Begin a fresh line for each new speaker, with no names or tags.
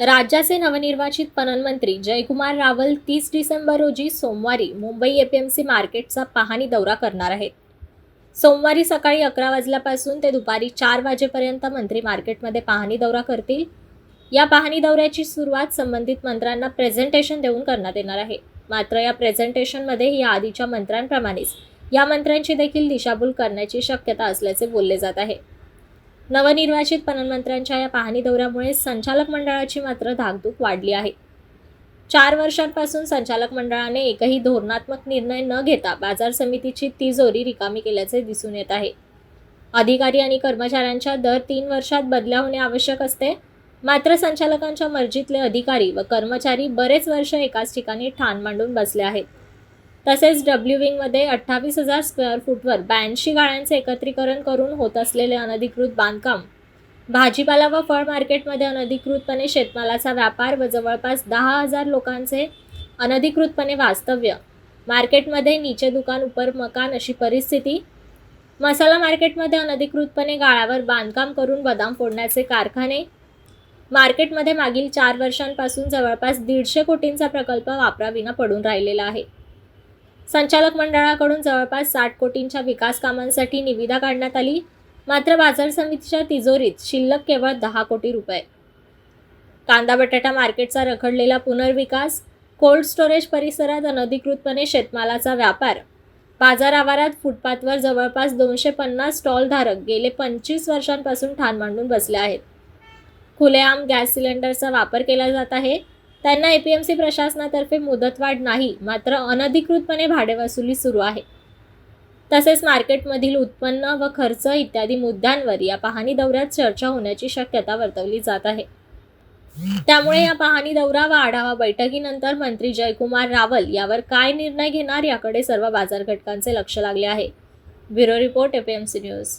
राज्याचे नवनिर्वाचित पणन मंत्री जयकुमार रावल तीस डिसेंबर रोजी सोमवारी मुंबई एपीएमसी मार्केटचा पाहणी दौरा करणार आहेत. सोमवारी सकाळी अकरा वाजल्यापासून ते दुपारी चार वाजेपर्यंत मंत्री मार्केटमध्ये पाहणी दौरा करतील. या पाहणी दौऱ्याची सुरुवात संबंधित मंत्र्यांना प्रेझेंटेशन देऊन करण्यात येणार आहे. मात्र या प्रेझेंटेशनमध्ये या आधीच्या मंत्र्यांप्रमाणेच या मंत्र्यांची देखील दिशाभूल करण्याची शक्यता असल्याचे बोलले जात आहे. नवनिर्वाचित पणनमंत्र्यांच्या या पाहणी दौऱ्यामुळे संचालक मंडळाची मात्र धाकधूक वाढली आहे. चार वर्षांपासून संचालक मंडळाने एकही धोरणात्मक निर्णय न घेता बाजार समितीची तिजोरी रिकामी केल्याचे दिसून येत आहे. अधिकारी आणि कर्मचाऱ्यांच्या दर तीन वर्षात बदल्या होणे आवश्यक असते. मात्र संचालकांच्या मर्जीतले अधिकारी व कर्मचारी बरेच वर्ष एकाच ठिकाणी ठाण मांडून बसले आहेत. तसेच डब्ल्यू विंगमध्ये अठ्ठावीस हजार स्क्वेअर फूटवर ब्याऐंशी गाळ्यांचे एकत्रीकरण करून होत असलेले अनधिकृत बांधकाम. भाजीपाला व फळ मार्केटमध्ये अनधिकृतपणे शेतमालाचा व्यापार व जवळपास दहा हजार लोकांचे अनधिकृतपणे वास्तव्य. मार्केटमध्ये नीचे दुकान उपर मकान अशी परिस्थिती. मसाला मार्केटमध्ये अनधिकृतपणे गाळ्यावर बांधकाम करून बदाम फोडण्याचे कारखाने. मार्केटमध्ये मागील चार वर्षांपासून जवळपास दीडशे कोटींचा प्रकल्प वापराविना पडून राहिलेला आहे. संचालक मंडळाकडून जवळपास साठ कोटींच्या विकास कामांसाठी निविदा काढण्यात आली. मात्र बाजार समितीच्या तिजोरीत शिल्लक केवळ दहा कोटी रुपये. कांदा बटाटा मार्केटचा रखडलेला पुनर्विकास कोल्ड स्टोरेज परिसरात अनधिकृतपणे शेतमालाचा व्यापार बाजार आवारात फुटपाथवर जवळपास दोनशे पन्नास स्टॉलधारक गेले पंचवीस वर्षांपासून ठाण मांडून बसले आहेत. खुलेआम गॅस सिलेंडरचा वापर केला जात आहे. त्यांना एपीएमसी प्रशासनातर्फे मुदतवाढ नाही मात्र अनधिकृतपणे भाडेवसुली सुरू आहे. तसेच मार्केटमधील उत्पन्न व खर्च इत्यादी मुद्द्यांवर या पाहणी दौऱ्यात चर्चा होण्याची शक्यता वर्तवली जात आहे. त्यामुळे या पाहणी दौरा व आढावा बैठकीनंतर मंत्री जयकुमार रावल यावर काय निर्णय घेणार याकडे सर्व बाजार घटकांचे लक्ष लागले आहे. Bureau report APMC news.